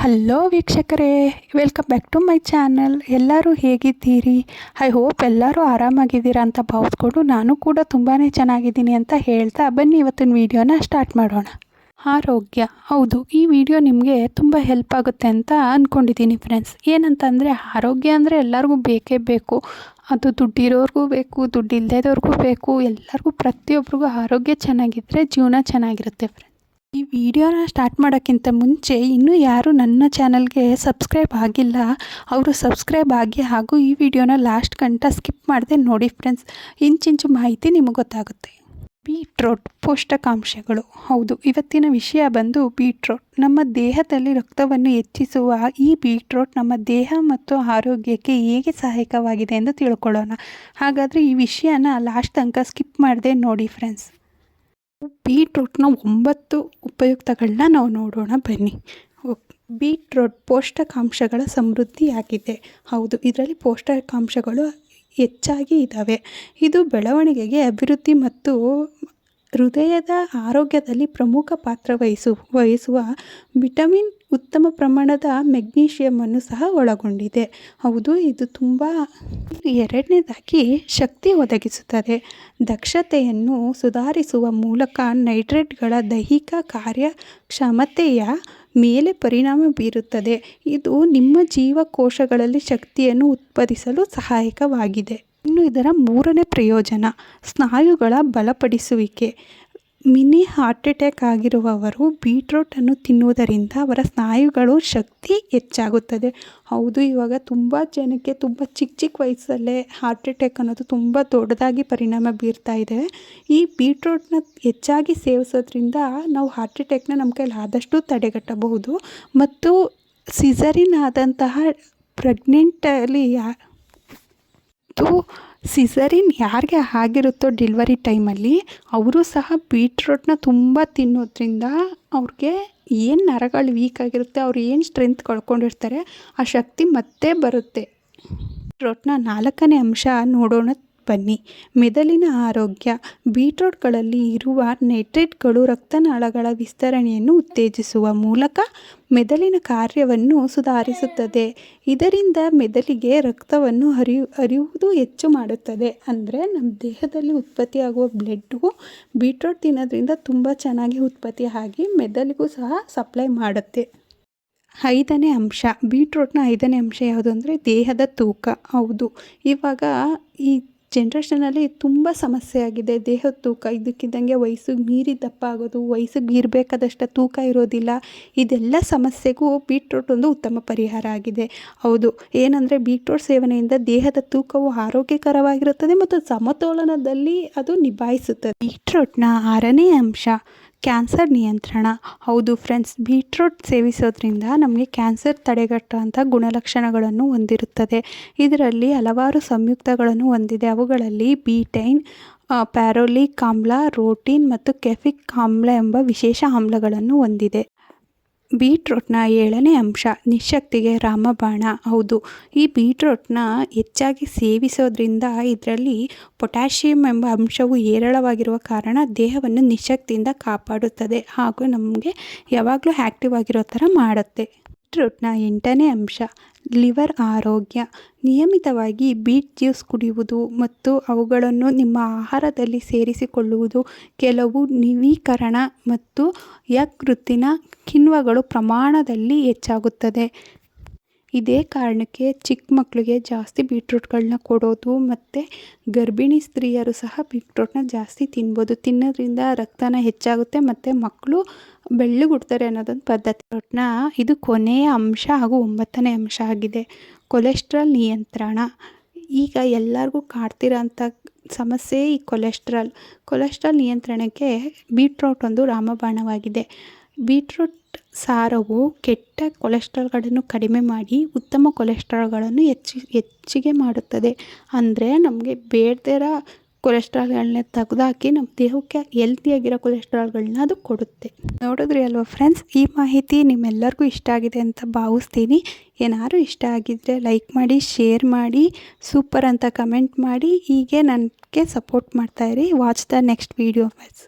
Hello ವೀಕ್ಷಕರೇ. Welcome back to my channel ಎಲ್ಲರೂ ಹೇಗಿದ್ದೀರಿ? ಐ ಹೋಪ್ ಎಲ್ಲರೂ ಆರಾಮಾಗಿದ್ದೀರಾ ಅಂತ ಭಾವಿಸ್ಕೊಂಡು ನಾನು ಕೂಡ ತುಂಬಾ ಚೆನ್ನಾಗಿದ್ದೀನಿ ಅಂತ ಹೇಳ್ತಾ ಬನ್ನಿ ಇವತ್ತಿನ ವೀಡಿಯೋನ ಸ್ಟಾರ್ಟ್ ಮಾಡೋಣ. ಆರೋಗ್ಯ. ಹೌದು, ಈ ವಿಡಿಯೋ ನಿಮಗೆ ತುಂಬ ಹೆಲ್ಪ್ ಆಗುತ್ತೆ ಅಂತ ಅಂದ್ಕೊಂಡಿದ್ದೀನಿ ಫ್ರೆಂಡ್ಸ್ ಏನಂತಂದರೆ, ಆರೋಗ್ಯ ಅಂದರೆ ಎಲ್ಲರಿಗೂ ಬೇಕೇ ಬೇಕು. ಅದು ದುಡ್ಡಿರೋರಿಗೂ ಬೇಕು ದುಡ್ಡು ಇಲ್ಲದೇದವ್ರಿಗೂ ಬೇಕು. ಎಲ್ಲರಿಗೂ ಪ್ರತಿಯೊಬ್ಬರಿಗೂ ಆರೋಗ್ಯ ಚೆನ್ನಾಗಿದ್ದರೆ ಜೀವನ ಚೆನ್ನಾಗಿರುತ್ತೆ ಫ್ರೆಂಡ್ಸ್ ಈ ವಿಡಿಯೋನ ಸ್ಟಾರ್ಟ್ ಮಾಡೋಕ್ಕಿಂತ ಮುಂಚೆ ಇನ್ನೂ ಯಾರು ನನ್ನ ಚಾನಲ್ಗೆ ಸಬ್ಸ್ಕ್ರೈಬ್ ಆಗಿಲ್ಲ, ಅವರು ಸಬ್ಸ್ಕ್ರೈಬ್ ಆಗಿ ಹಾಗೂ ಈ ವಿಡಿಯೋನ ಲಾಸ್ಟ್ ಗಂಟ ಸ್ಕಿಪ್ ಮಾಡದೆ ನೋಡಿ ಫ್ರೆಂಡ್ಸ್ ಇಂಚಿಂಚು ಮಾಹಿತಿ ನಿಮಗೆ ಗೊತ್ತಾಗುತ್ತೆ. ಬೀಟ್ರೋಟ್ ಪೋಷಕಾಂಶಗಳು ಹೌದು, ಇವತ್ತಿನ ವಿಷಯ ಬಂದು ಬೀಟ್ರೋಟ್. ನಮ್ಮ ದೇಹದಲ್ಲಿ ರಕ್ತವನ್ನು ಹೆಚ್ಚಿಸುವ ಈ ಬೀಟ್ರೋಟ್ ನಮ್ಮ ದೇಹ ಮತ್ತು ಆರೋಗ್ಯಕ್ಕೆ ಹೇಗೆ ಸಹಾಯಕವಾಗಿದೆ ಎಂದು ತಿಳ್ಕೊಳ್ಳೋಣ. ಹಾಗಾದರೆ ಈ ವಿಷಯನ ಲಾಸ್ಟ್ ತನಕ ಸ್ಕಿಪ್ ಮಾಡದೆ ನೋಡಿ ಫ್ರೆಂಡ್ಸ್ ಬೀಟ್ರೂಟ್ನ ಒಂಬತ್ತು ಉಪಯುಕ್ತಗಳನ್ನ ನಾವು ನೋಡೋಣ ಬನ್ನಿ. ಬೀಟ್ರೂಟ್ ಪೋಷಕಾಂಶಗಳ ಸಮೃದ್ಧಿಯಾಗಿದೆ. ಹೌದು, ಇದರಲ್ಲಿ ಪೋಷಕಾಂಶಗಳು ಹೆಚ್ಚಾಗಿ ಇದ್ದಾವೆ ಇದು ಬೆಳವಣಿಗೆಗೆ ಅಭಿವೃದ್ಧಿ ಮತ್ತು ಹೃದಯದ ಆರೋಗ್ಯದಲ್ಲಿ ಪ್ರಮುಖ ಪಾತ್ರ ವಹಿಸು, ವಹಿಸುವ ವಿಟಮಿನ್ ಉತ್ತಮ ಪ್ರಮಾಣದ ಮೆಗ್ನೀಷಿಯಮನ್ನು ಸಹ ಒಳಗೊಂಡಿದೆ. ಹೌದು, ಇದು ತುಂಬ ಎರಡನೇದಾಗಿ ಶಕ್ತಿ ಒದಗಿಸುತ್ತದೆ. ದಕ್ಷತೆಯನ್ನು ಸುಧಾರಿಸುವ ಮೂಲಕ ನೈಟ್ರೇಟ್ಗಳ ದೈಹಿಕ ಕಾರ್ಯಕ್ಷಮತೆಯ ಮೇಲೆ ಪರಿಣಾಮ ಬೀರುತ್ತದೆ. ಇದು ನಿಮ್ಮ ಜೀವಕೋಶಗಳಲ್ಲಿ ಶಕ್ತಿಯನ್ನು ಉತ್ಪಾದಿಸಲು ಸಹಾಯಕವಾಗಿದೆ. ಇನ್ನು ಇದರ ಮೂರನೇ ಪ್ರಯೋಜನ, ಸ್ನಾಯುಗಳ ಬಲಪಡಿಸುವಿಕೆ. ಮಿನಿ ಹಾರ್ಟ್ ಅಟ್ಯಾಕ್ ಆಗಿರುವವರು ಬೀಟ್ರೋಟನ್ನು ತಿನ್ನುವುದರಿಂದ ಅವರ ಸ್ನಾಯುಗಳು ಶಕ್ತಿ ಹೆಚ್ಚಾಗುತ್ತದೆ. ಹೌದು, ಇವಾಗ ತುಂಬ ಜನಕ್ಕೆ ತುಂಬ ಚಿಕ್ಕ ಚಿಕ್ಕ ವಯಸ್ಸಲ್ಲೇ ಹಾರ್ಟ್ ಅಟ್ಯಾಕ್ ಅನ್ನೋದು ತುಂಬ ದೊಡ್ಡದಾಗಿ ಪರಿಣಾಮ ಬೀರ್ತಾ ಇದೆ. ಈ ಬೀಟ್ರೋಟ್ನ ಹೆಚ್ಚಾಗಿ ಸೇವಿಸೋದ್ರಿಂದ ನಾವು ಹಾರ್ಟ್ ಅಟ್ಯಾಕ್ನ ನಮ್ಮ ಕೈಲಿ ಆದಷ್ಟು ತಡೆಗಟ್ಟಬಹುದು. ಮತ್ತು ಸಿಸರಿನ್ ಆದಂತಹ ಪ್ರೆಗ್ನೆಂಟಲ್ಲಿ ಮತ್ತು ಸಿಸರಿನ್ ಯಾರಿಗೆ ಆಗಿರುತ್ತೋ ಡಿಲ್ವರಿ ಟೈಮಲ್ಲಿ ಅವರು ಸಹ ಬೀಟ್ರೋಟ್ನ ತುಂಬ ತಿನ್ನೋದ್ರಿಂದ ಅವ್ರಿಗೆ ಏನು ನರಗಳು ವೀಕ್ ಆಗಿರುತ್ತೆ, ಅವ್ರು ಏನು ಸ್ಟ್ರೆಂತ್ ಕಳ್ಕೊಂಡಿರ್ತಾರೆ, ಆ ಶಕ್ತಿ ಮತ್ತೆ ಬರುತ್ತೆ. ಬೀಟ್ರೋಟ್ನ ನಾಲ್ಕನೇ ಅಂಶ ನೋಡೋಣ ಬನ್ನಿ. ಮೆದುಳಿನ ಆರೋಗ್ಯ, ಬೀಟ್ರೋಟ್ಗಳಲ್ಲಿ ಇರುವ ನೈಟ್ರೇಟ್ಗಳು ರಕ್ತನಾಳಗಳ ವಿಸ್ತರಣೆಯನ್ನು ಉತ್ತೇಜಿಸುವ ಮೂಲಕ ಮೆದುಳಿನ ಕಾರ್ಯವನ್ನು ಸುಧಾರಿಸುತ್ತದೆ. ಇದರಿಂದ ಮೆದುಳಿಗೆ ರಕ್ತವನ್ನು ಹರಿಯು, ಹರಿಯುವುದು ಹೆಚ್ಚು ಮಾಡುತ್ತದೆ. ಅಂದರೆ ನಮ್ಮ ದೇಹದಲ್ಲಿ ಉತ್ಪತ್ತಿಯಾಗುವ ಬ್ಲಡ್ಡು ಬೀಟ್ರೋಟ್ ತಿನ್ನೋದ್ರಿಂದ ತುಂಬ ಚೆನ್ನಾಗಿ ಉತ್ಪತ್ತಿ ಆಗಿ ಮೆದುಳಿಗೂ ಸಹ ಸಪ್ಲೈ ಮಾಡುತ್ತೆ. ಐದನೇ ಅಂಶ, ಬೀಟ್ರೋಟ್ನ ಐದನೇ ಅಂಶ ಯಾವುದು ಅಂದರೆ ದೇಹದ ತೂಕ. ಹೌದು. ಇವಾಗ ಈ ಜನ್ರೇಷನಲ್ಲಿ ತುಂಬ ಸಮಸ್ಯೆ ಆಗಿದೆ. ದೇಹದ ತೂಕ ಇದಕ್ಕಿದ್ದಂಗೆ ವಯಸ್ಸಿಗೆ ಮೀರಿ ದಪ್ಪ ಆಗೋದು ವಯಸ್ಸಿಗೆ ಇರಬೇಕಾದಷ್ಟು ತೂಕ ಇರೋದಿಲ್ಲ. ಇದೆಲ್ಲ ಸಮಸ್ಯೆಗೂ ಬೀಟ್ರೂಟ್ ಒಂದು ಉತ್ತಮ ಪರಿಹಾರ ಆಗಿದೆ. ಹೌದು, ಏನಂದರೆ ಬೀಟ್ರೋಟ್ ಸೇವನೆಯಿಂದ ದೇಹದ ತೂಕವು ಆರೋಗ್ಯಕರವಾಗಿರುತ್ತದೆ ಮತ್ತು ಸಮತೋಲನದಲ್ಲಿ ಅದು ನಿಭಾಯಿಸುತ್ತದೆ. ಬೀಟ್ರೋಟ್ನ ಆರನೇ ಅಂಶ ಕ್ಯಾನ್ಸರ್ ನಿಯಂತ್ರಣ. ಹೌದು ಫ್ರೆಂಡ್ಸ್, ಬೀಟ್ರೂಟ್ ಸೇವಿಸೋದ್ರಿಂದ ನಮಗೆ ಕ್ಯಾನ್ಸರ್ ತಡೆಗಟ್ಟುವಂಥ ಗುಣಲಕ್ಷಣಗಳನ್ನು ಹೊಂದಿರುತ್ತದೆ. ಇದರಲ್ಲಿ ಹಲವಾರು ಸಂಯುಕ್ತಗಳನ್ನು ಹೊಂದಿದೆ. ಅವುಗಳಲ್ಲಿ ಬೀಟೈನ್ ಪ್ಯಾರೋಲಿಕ್ ಆಮ್ಲ, ರೋಟಿನ್ ಮತ್ತು ಕೆಫಿಕ್ ಆಮ್ಲ ಎಂಬ ವಿಶೇಷ ಆಮ್ಲಗಳನ್ನು ಹೊಂದಿದೆ. ಬೀಟ್ರೋಟ್ನ ಏಳನೇ ಅಂಶ, ನಿಶಕ್ತಿಗೆ ರಾಮಬಾಣ. ಹೌದು, ಈ ಬೀಟ್ರೋಟ್ನ ಹೆಚ್ಚಾಗಿ ಸೇವಿಸೋದ್ರಿಂದ ಇದರಲ್ಲಿ ಪೊಟ್ಯಾಷಿಯಂ ಎಂಬ ಅಂಶವು ಹೇರಳವಾಗಿರುವ ಕಾರಣ ದೇಹವನ್ನು ನಿಶಕ್ತಿಯಿಂದ ಕಾಪಾಡುತ್ತದೆ ಹಾಗೂ ನಮಗೆ ಯಾವಾಗಲೂ ಆ್ಯಕ್ಟಿವ್ ಆಗಿರೋ ಥರ ಮಾಡುತ್ತೆ. ಬೀಟ್ರೂಟ್ನ ಎಂಟನೇ ಅಂಶ, ಲಿವರ್ ಆರೋಗ್ಯ. ನಿಯಮಿತವಾಗಿ ಬೀಟ್ ಜ್ಯೂಸ್ ಕುಡಿಯುವುದು ಮತ್ತು ಅವುಗಳನ್ನು ನಿಮ್ಮ ಆಹಾರದಲ್ಲಿ ಸೇರಿಸಿಕೊಳ್ಳುವುದು ಕೆಲವು ನವೀಕರಣ ಮತ್ತು ಯಕೃತ್ತಿನ ಕಿಣ್ವಗಳು ಪ್ರಮಾಣದಲ್ಲಿ ಹೆಚ್ಚಾಗುತ್ತದೆ. ಇದೇ ಕಾರಣಕ್ಕೆ ಚಿಕ್ಕ ಮಕ್ಕಳಿಗೆ ಜಾಸ್ತಿ ಬೀಟ್ರೂಟ್ಗಳನ್ನ ಕೊಡೋದು ಮತ್ತು ಗರ್ಭಿಣಿ ಸ್ತ್ರೀಯರು ಸಹ ಬೀಟ್ರೂಟ್ನ ಜಾಸ್ತಿ ತಿನ್ಬೋದು. ತಿನ್ನೋದ್ರಿಂದ ರಕ್ತನ ಹೆಚ್ಚಾಗುತ್ತೆ ಮತ್ತು ಮಕ್ಕಳು ಬೆಳ್ಳಗುಡ್ತಾರೆ ಅನ್ನೋದೊಂದು ಪದ್ಧತಿ. ರೊಟ್ನ ಇದು ಕೊನೆಯ ಅಂಶ ಹಾಗೂ ಒಂಬತ್ತನೇ ಅಂಶ ಆಗಿದೆ. ಕೊಲೆಸ್ಟ್ರಾಲ್ ನಿಯಂತ್ರಣ. ಈಗ ಎಲ್ಲರಿಗೂ ಕಾಡ್ತಿರೋಂಥ ಸಮಸ್ಯೆ ಈ ಕೊಲೆಸ್ಟ್ರಾಲ್. ಕೊಲೆಸ್ಟ್ರಾಲ್ ನಿಯಂತ್ರಣಕ್ಕೆ ಬೀಟ್ರೂಟ್ ಒಂದು ರಾಮಬಾಣವಾಗಿದೆ. ಬೀಟ್ರೂಟ್ ಸಾರವು ಕೆಟ್ಟ ಕೊಲೆಸ್ಟ್ರಾಲ್ಗಳನ್ನು ಕಡಿಮೆ ಮಾಡಿ ಉತ್ತಮ ಕೊಲೆಸ್ಟ್ರಾಲ್ಗಳನ್ನು ಹೆಚ್ಚಿ, ಹೆಚ್ಚಿಗೆ ಮಾಡುತ್ತದೆ. ಅಂದರೆ ನಮಗೆ ಬೇಡದೇ ಇರೋ ಕೊಲೆಸ್ಟ್ರಾಲ್ಗಳನ್ನ ತೆಗ್ದಾಕಿ ನಮ್ಮ ದೇಹಕ್ಕೆ ಹೆಲ್ತಿಯಾಗಿರೋ ಕೊಲೆಸ್ಟ್ರಾಲ್ಗಳನ್ನ ಅದು ಕೊಡುತ್ತೆ. ನೋಡಿದ್ರಿ ಅಲ್ವಾ ಫ್ರೆಂಡ್ಸ್ ಈ ಮಾಹಿತಿ ನಿಮ್ಮೆಲ್ಲರಿಗೂ ಇಷ್ಟ ಆಗಿದೆ ಅಂತ ಭಾವಿಸ್ತೀನಿ. ಏನಾದರೂ ಇಷ್ಟ ಆಗಿದ್ದರೆ ಲೈಕ್ ಮಾಡಿ ಶೇರ್ ಮಾಡಿ ಸೂಪರ್ ಅಂತ ಕಮೆಂಟ್ ಮಾಡಿ. ಹೀಗೆ ನನಗೆ support ಮಾಡ್ತಾಯಿರಿ watch the next video friends